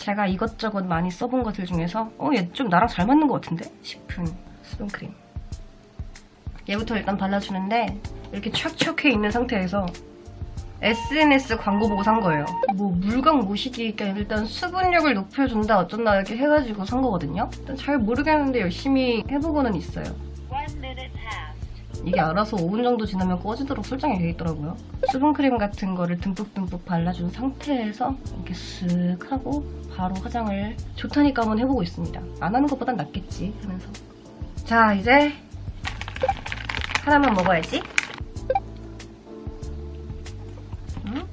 제가 이것저것 많이 써본 것들 중에서 어, 얘 좀 나랑 잘 맞는 것 같은데? 싶은 수분크림. 얘부터 일단 발라주는데 이렇게 촥촥해 있는 상태에서 SNS 광고 보고 산 거예요. 뭐 물광 모시기니까 일단 수분력을 높여준다 어쩐다 이렇게 해가지고 산 거거든요. 일단 잘 모르겠는데 열심히 해보고는 있어요. 이게 알아서 5분 정도 지나면 꺼지도록 설정이 되어 있더라고요. 수분크림 같은 거를 듬뿍듬뿍 발라준 상태에서 이렇게 쓱 하고 바로 화장을 좋다니까 한번 해보고 있습니다. 안 하는 것보단 낫겠지 하면서. 자, 이제 하나만 먹어야지. 음?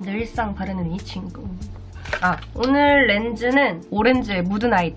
늘상 바르는 이 친구. 아, 오늘 렌즈는 오렌지의 무드 아이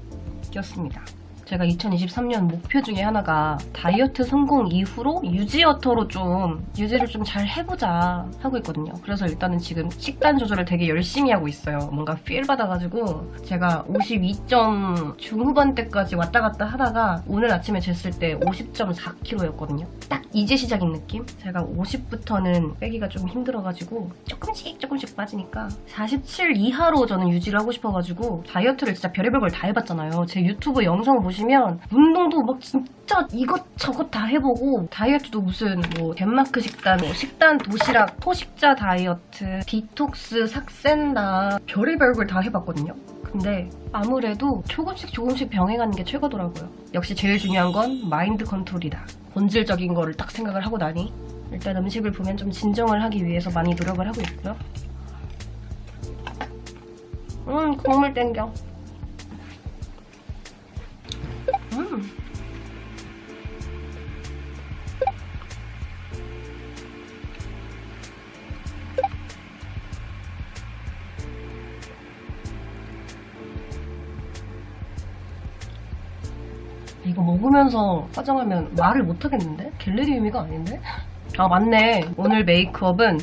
꼈습니다. 제가 2023년 목표 중에 하나가 다이어트 성공 이후로 유지어터로 좀 유지를 좀 잘 해보자 하고 있거든요. 그래서 일단은 지금 식단 조절을 되게 열심히 하고 있어요. 뭔가 필 받아가지고 제가 52점 중후반대까지 왔다 갔다 하다가 오늘 아침에 쟀을 때 50.4kg였거든요. 딱 이제 시작인 느낌? 제가 50부터는 빼기가 좀 힘들어가지고 조금씩 조금씩 빠지니까 47 이하로 저는 유지를 하고 싶어가지고 다이어트를 진짜 별의별 걸 다 해봤잖아요. 제 유튜브 영상 보시 면 운동도 막 진짜 이것저것 다 해보고 다이어트도 무슨 뭐 덴마크 식단, 뭐 식단 도시락, 포식자 다이어트, 디톡스, 삭센다 별의별 걸 다 해봤거든요. 근데 아무래도 조금씩 조금씩 병행하는 게 최고더라고요. 역시 제일 중요한 건 마인드 컨트롤이다. 본질적인 거를 딱 생각을 하고 나니 일단 음식을 보면 좀 진정을 하기 위해서 많이 노력을 하고 있고요. 음, 국물 땡겨. 이거 먹으면서 화장하면 말을 못하겠는데? 갤러리 의미가 아닌데? 아 맞네 오늘 메이크업은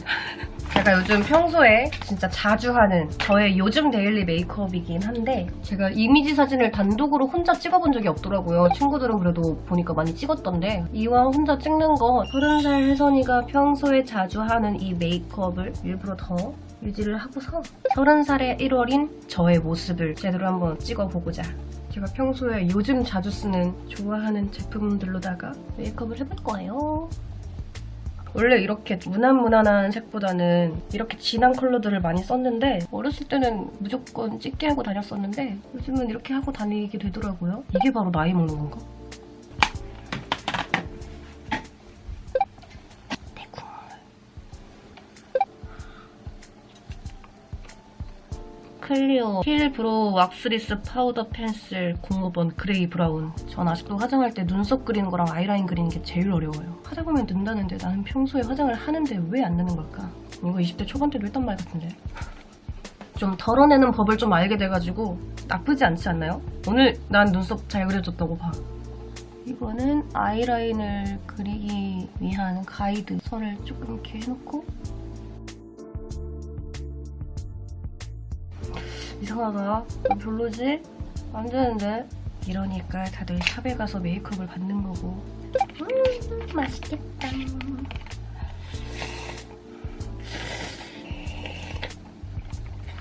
제가 요즘 평소에 진짜 자주 하는 저의 요즘 데일리 메이크업이긴 한데 제가 이미지 사진을 단독으로 혼자 찍어본 적이 없더라고요. 친구들은 그래도 보니까 많이 찍었던데 이왕 혼자 찍는 거 30살 혜선이가 평소에 자주 하는 이 메이크업을 일부러 더 유지를 하고서 30살의 1월인 저의 모습을 제대로 한번 찍어보고자 제가 평소에 요즘 자주 쓰는 좋아하는 제품들로다가 메이크업을 해볼 거예요. 원래 이렇게 무난무난한 색보다는 이렇게 진한 컬러들을 많이 썼는데 어렸을 때는 무조건 찍게 하고 다녔었는데 요즘은 이렇게 하고 다니게 되더라고요. 이게 바로 나이 먹는 건가? 클리오 힐 브로우 왁스리스 파우더 펜슬 05번 그레이 브라운. 전 아직도 화장할 때 눈썹 그리는 거랑 아이라인 그리는 게 제일 어려워요. 하다 보면 는다는데 나는 평소에 화장을 하는데 왜 안 느는 걸까? 이거 20대 초반 때도 했던 말 같은데. 좀 덜어내는 법을 좀 알게 돼가지고 나쁘지 않지 않나요? 오늘 난 눈썹 잘 그려줬다고 봐. 이거는 아이라인을 그리기 위한 가이드 선을 조금 이렇게 해놓고 이상하다. 별로지? 안 되는데. 이러니까 다들 샵에 가서 메이크업을 받는 거고. 음, 맛있겠다.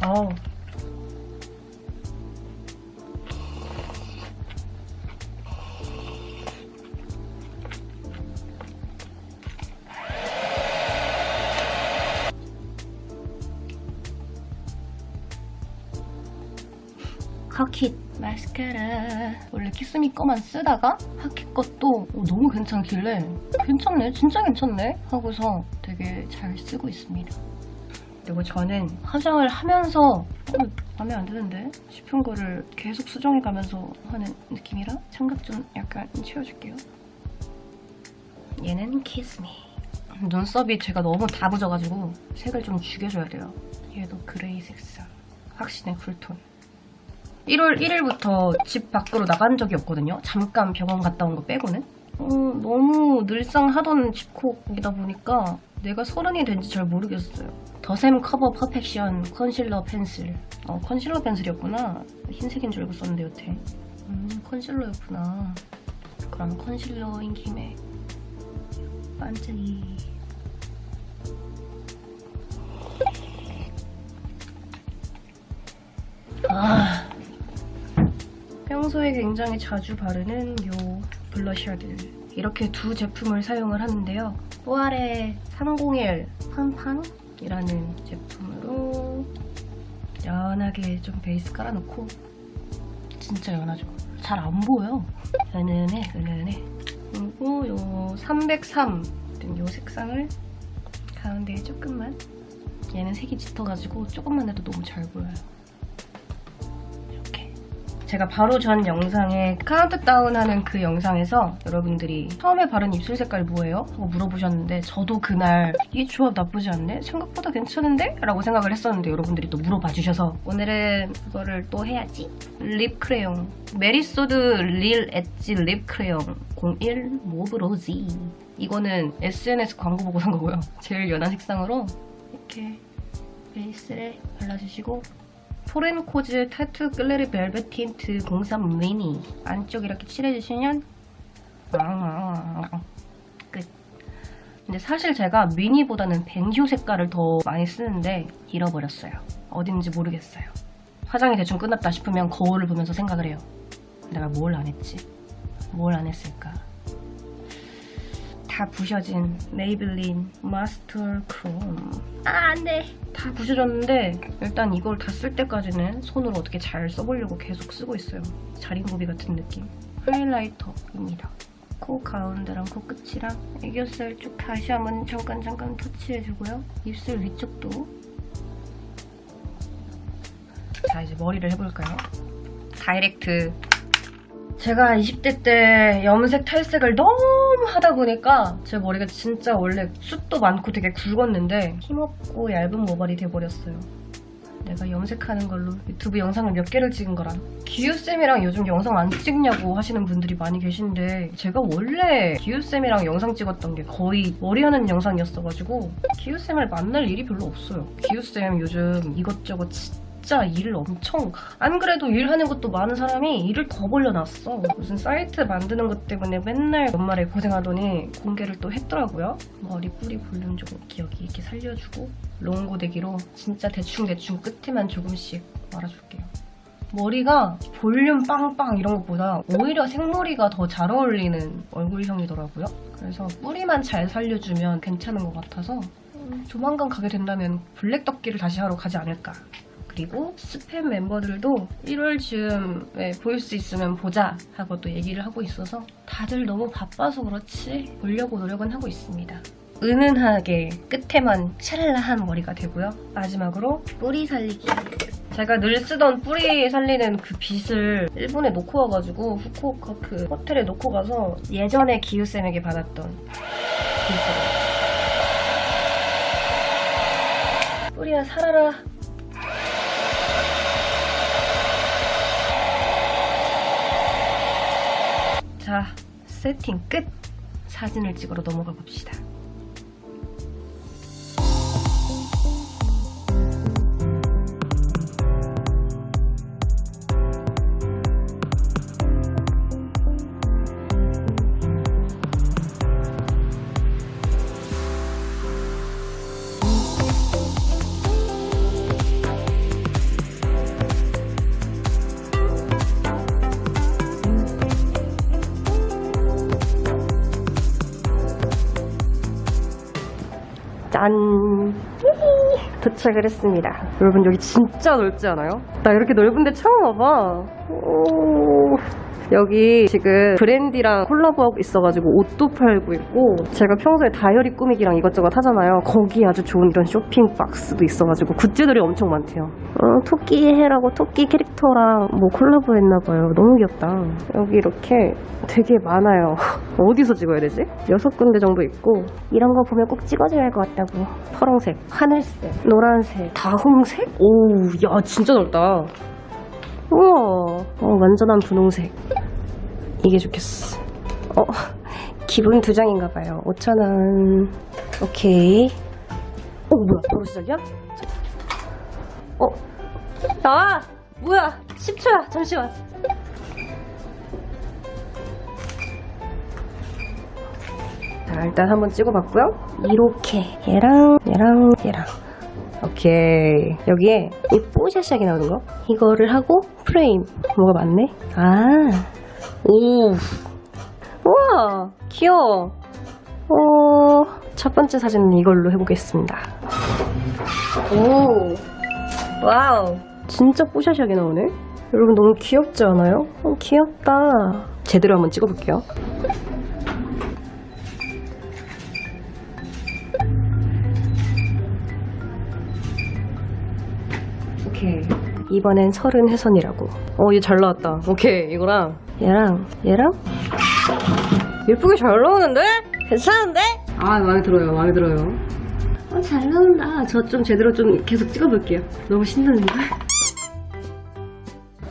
어우. 하킷 마스카라. 원래 키스미 거만 쓰다가 하킷 것도 어, 너무 괜찮길래 괜찮네 진짜 괜찮네 하고서 되게 잘 쓰고 있습니다. 그리고 저는 화장을 하면서 어, 마음에 안 드는데 싶은 거를 계속 수정해 가면서 하는 느낌이라 청각 좀 약간 채워줄게요. 얘는 키스미. 눈썹이 제가 너무 다 부져가지고 색을 좀 죽여줘야 돼요. 얘도 그레이 색상. 확신의 쿨톤 1월 1일부터 집 밖으로 나간 적이 없거든요. 잠깐 병원 갔다 온 거 빼고는. 어, 너무 늘상 하던 집콕이다 보니까 내가 서른이 된지 잘 모르겠어요. 더샘 커버 퍼펙션 컨실러 펜슬. 어, 컨실러 펜슬이었구나. 흰색인 줄 알고 썼는데 여태. 음, 컨실러였구나. 그럼 컨실러인 김에 반짝이. 아. 평소에 굉장히 자주 바르는 요 블러셔들. 이렇게 두 제품을 사용을 하는데요. 뽀아레 301 환팡이라는 제품으로 연하게 좀 베이스 깔아놓고 진짜 연하죠. 잘 안 보여. 은은해, 은은해. 그리고 요 303, 요 색상을 가운데에 조금만 얘는 색이 짙어가지고 조금만 해도 너무 잘 보여요. 제가 바로 전 영상에 카운트다운 하는 그 영상에서 여러분들이 처음에 바른 입술 색깔 뭐예요? 하고 물어보셨는데 저도 그날 이 조합 나쁘지 않네? 생각보다 괜찮은데? 라고 생각을 했었는데 여러분들이 또 물어봐 주셔서 오늘은 그거를 또 해야지 립 크레용 메리소드 릴 엣지 립 크레용 01 모브 로지 이거는 SNS 광고 보고 산 거고요 제일 연한 색상으로 이렇게 베이스를 발라주시고 포렌코즈 타투 글래리 벨벳 틴트 03 미니 안쪽 이렇게 칠해주시면 끝. 근데 사실 제가 미니보다는 뱅쇼 색깔을 더 많이 쓰는데 잃어버렸어요. 어딘지 모르겠어요. 화장이 대충 끝났다 싶으면 거울을 보면서 생각을 해요. 내가 뭘 안 했지? 뭘 안 했을까? 다 부셔진 메이블린 마스터 크롬. 아, 안 돼. 다 부셔졌는데 일단 이걸 다 쓸 때까지는 손으로 어떻게 잘 써보려고 계속 쓰고 있어요. 자린고비 같은 느낌. 하이라이터입니다. 코 가운데랑 코 끝이랑 애교살 쭉 다시 한번 잠깐 잠깐 터치해주고요. 입술 위쪽도. 자 이제 머리를 해볼까요? 다이렉트 제가 20대 때 염색 탈색을 너무 하다 보니까 제 머리가 진짜 원래 숱도 많고 되게 굵었는데 힘없고 얇은 모발이 돼버렸어요. 내가 염색하는 걸로 유튜브 영상을 몇 개를 찍은 거라. 기우쌤이랑 요즘 영상 안 찍냐고 하시는 분들이 많이 계신데 제가 원래 기우쌤이랑 영상 찍었던 게 거의 머리하는 영상이었어가지고 기우쌤을 만날 일이 별로 없어요. 기우쌤 요즘 이것저것 진짜 일을 엄청 안 그래도 일하는 것도 많은 사람이 일을 더 벌려놨어. 무슨 사이트 만드는 것 때문에 맨날 연말에 고생하더니 공개를 또 했더라고요. 머리 뿌리 볼륨 좀 기억이 이렇게 살려주고 롱고데기로 진짜 대충대충 끝에만 조금씩 말아줄게요. 머리가 볼륨 빵빵 이런 것보다 오히려 생머리가 더 잘 어울리는 얼굴형이더라고요. 그래서 뿌리만 잘 살려주면 괜찮은 것 같아서 음, 조만간 가게 된다면 블랙 덮기를 다시 하러 가지 않을까. 그리고 스팸 멤버들도 1월 즈음에 보일 수 있으면 보자 하고 또 얘기를 하고 있어서 다들 너무 바빠서 그렇지 보려고 노력은 하고 있습니다. 은은하게 끝에만 샤랄라한 머리가 되고요. 마지막으로 뿌리 살리기. 제가 늘 쓰던 뿌리 살리는 그 빗을 일본에 놓고 와가지고 후쿠오카 그 호텔에 놓고 가서 예전에 기우쌤에게 받았던 빗을 뿌리야 살아라 자, 세팅 끝! 사진을 찍으러 넘어가 봅시다. 짠! 도착을 했습니다. 여러분 여기 진짜 넓지 않아요? 나 이렇게 넓은 데 처음 와봐. 오. 여기 지금 브랜디랑 콜라보하고 있어가지고 옷도 팔고 있고 제가 평소에 다이어리 꾸미기랑 이것저것 하잖아요. 거기 아주 좋은 이런 쇼핑 박스도 있어가지고 굿즈들이 엄청 많대요. 어, 토끼 해라고 토끼 캐릭터랑 뭐 콜라보 했나봐요. 너무 귀엽다. 여기 이렇게 되게 많아요. 어디서 찍어야 되지? 여섯 군데 정도 있고 이런 거 보면 꼭 찍어줘야 할 것 같다고. 파란색, 하늘색, 노란색, 다홍색? 오, 야 진짜 넓다. 우와, 어, 완전한 분홍색. 이게 좋겠어. 어, 기본 두 장인가 봐요. 5,000원. 오케이. 어, 뭐야? 바로 시작이야? 어, 나와! 뭐야? 10초야. 잠시만. 자, 자, 일단 한번 찍어봤고요. 이렇게 얘랑 얘랑 얘랑 오케이. 여기에 이 뽀샤시하게 나오는 거? 이거를 하고 프레임. 뭐가 많네? 아 오. 우와. 귀여워. 어, 첫 번째 사진은 이걸로 해보겠습니다. 오. 와우. 진짜 뽀샤시하게 나오네? 여러분 너무 귀엽지 않아요? 어, 귀엽다. 제대로 한번 찍어볼게요 오케이. 이번엔 서른 해선이라고. 어, 얘 잘 나왔다. 오케이, 이거랑 얘랑 얘랑 예쁘게 잘 나오는데? 괜찮은데? 아, 마음에 들어요. 마음에 들어요. 어, 잘 나온다. 저 좀 제대로 좀 계속 찍어볼게요. 너무 신나는데?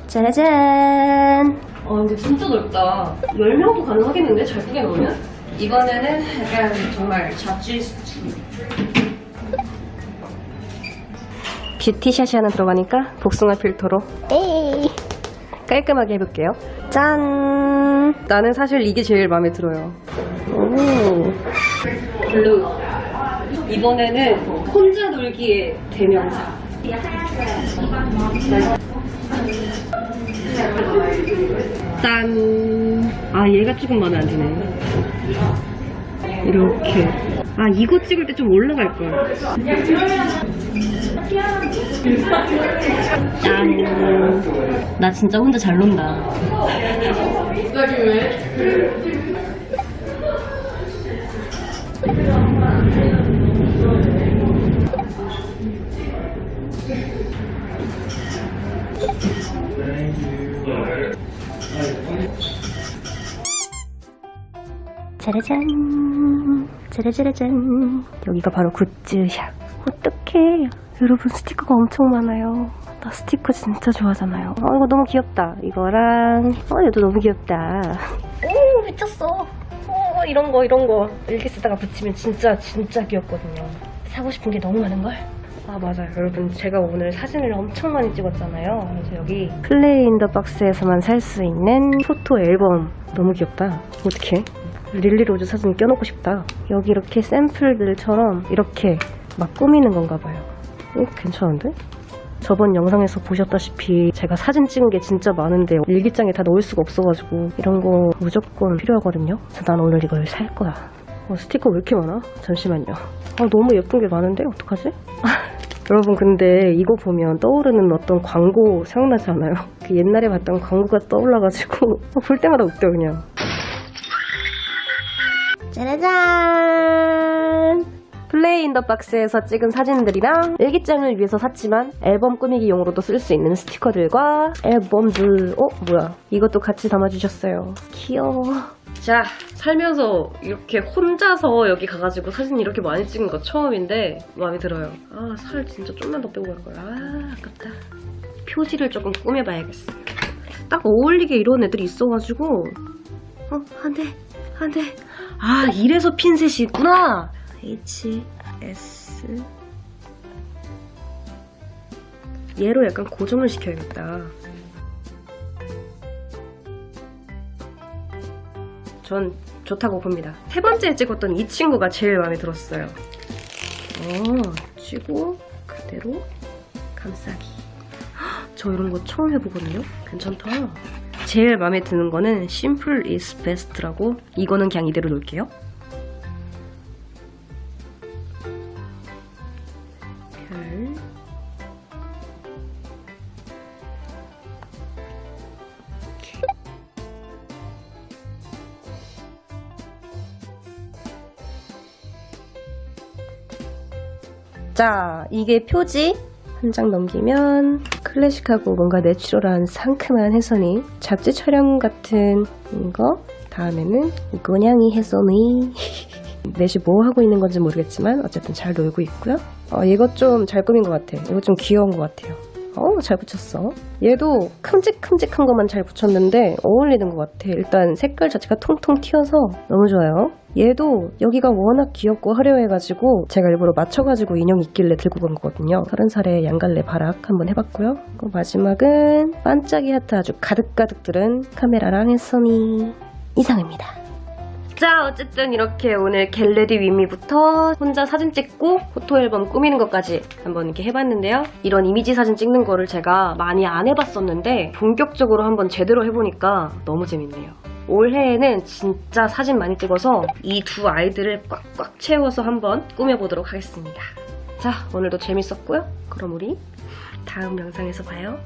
짜라잔. 어, 근데 진짜 넓다. 10명도 가능하겠는데? 잘 크게 나오면? 이번에는 약간 정말 잡지 스튜디오. 뷰티샷이 하나 들어가니까 복숭아 필터로 에이 깔끔하게 해볼게요. 짠! 나는 사실 이게 제일 마음에 들어요. 오. 블루. 이번에는 혼자 놀기의 대명사. 짠 아 얘가 조금 마음에 안 드네 이렇게 아 이거 찍을 때 좀 올라갈 걸 짠. 나 진짜 혼자 잘 논다. 짜라잔 짜라짜라잔. 여기가 바로 굿즈샵. 어떡해. 여러분 스티커가 엄청 많아요. 나 스티커 진짜 좋아하잖아요. 어 이거 너무 귀엽다. 이거랑 어 얘도 너무 귀엽다. 오 미쳤어. 어 이런 거 이런 거. 이렇게 쓰다가 붙이면 진짜 진짜 귀엽거든요. 사고 싶은 게 너무 많은걸? 아 맞아요. 여러분 제가 오늘 사진을 엄청 많이 찍었잖아요. 그래서 여기 클레이 인더 박스에서만 살 수 있는 포토 앨범. 너무 귀엽다. 어떡해 릴리 로즈 사진 껴놓고 싶다 여기 이렇게 샘플들처럼 이렇게 막 꾸미는 건가 봐요 오 괜찮은데? 저번 영상에서 보셨다시피 제가 사진 찍은 게 진짜 많은데 일기장에 다 넣을 수가 없어가지고 이런 거 무조건 필요하거든요 그래서 난 오늘 이걸 살 거야 어, 스티커 왜 이렇게 많아? 잠시만요 아, 너무 예쁜 게 많은데 어떡하지? 여러분 근데 이거 보면 떠오르는 어떤 광고 생각나지 않아요? 그 옛날에 봤던 광고가 떠올라가지고 어, 볼 때마다 웃겨 그냥 짜라잔! 플레이 인더 박스에서 찍은 사진들이랑 일기장을 위해서 샀지만 앨범 꾸미기용으로도 쓸 수 있는 스티커들과 앨범들. 어? 뭐야? 이것도 같이 담아주셨어요. 귀여워. 자 살면서 이렇게 혼자서 여기 가가지고 사진 이렇게 많이 찍은 거 처음인데 마음에 들어요. 아 살 진짜 좀만 더 빼고 갈걸 아 아깝다. 표지를 조금 꾸며봐야겠어. 딱 어울리게 이런 애들이 있어가지고. 어 안돼 안돼 아 이래서 핀셋이 있구나. H S 얘로 약간 고정을 시켜야겠다. 전 좋다고 봅니다. 세 번째 찍었던 이 친구가 제일 마음에 들었어요. 어 쥐고 그대로 감싸기. 헉, 저 이런 거 처음 해보거든요. 괜찮다 제일 마음에 드는 거는 Simple is best라고 이거는 그냥 이대로 놓을게요. 별. 자, 이게 표지 한 장 넘기면 클래식하고 뭔가 내추럴한 상큼한 해선이 잡지 촬영 같은 거. 다음에는 고냥이 해선이. 넷이 뭐 하고 있는 건지 모르겠지만 어쨌든 잘 놀고 있고요. 어, 이거 좀잘 꾸민 것 같아 이거 좀 귀여운 것 같아요 어, 잘 붙였어. 얘도 큼직큼직한 것만 잘 붙였는데 어울리는 것 같아. 일단 색깔 자체가 통통 튀어서 너무 좋아요. 얘도 여기가 워낙 귀엽고 화려해가지고 제가 일부러 맞춰가지고 인형 있길래 들고 간 거거든요. 서른 살에 양갈래 바락 한번 해봤고요. 마지막은 반짝이 하트 아주 가득가득 들은 카메라랑 해섬이 이상입니다. 자, 어쨌든 이렇게 오늘 겟레디 위미부터 혼자 사진 찍고 포토 앨범 꾸미는 것까지 한번 이렇게 해봤는데요. 이런 이미지 사진 찍는 거를 제가 많이 안 해봤었는데 본격적으로 한번 제대로 해보니까 너무 재밌네요. 올해에는 진짜 사진 많이 찍어서 이 두 아이들을 꽉꽉 채워서 한번 꾸며보도록 하겠습니다. 자, 오늘도 재밌었고요. 그럼 우리 다음 영상에서 봐요.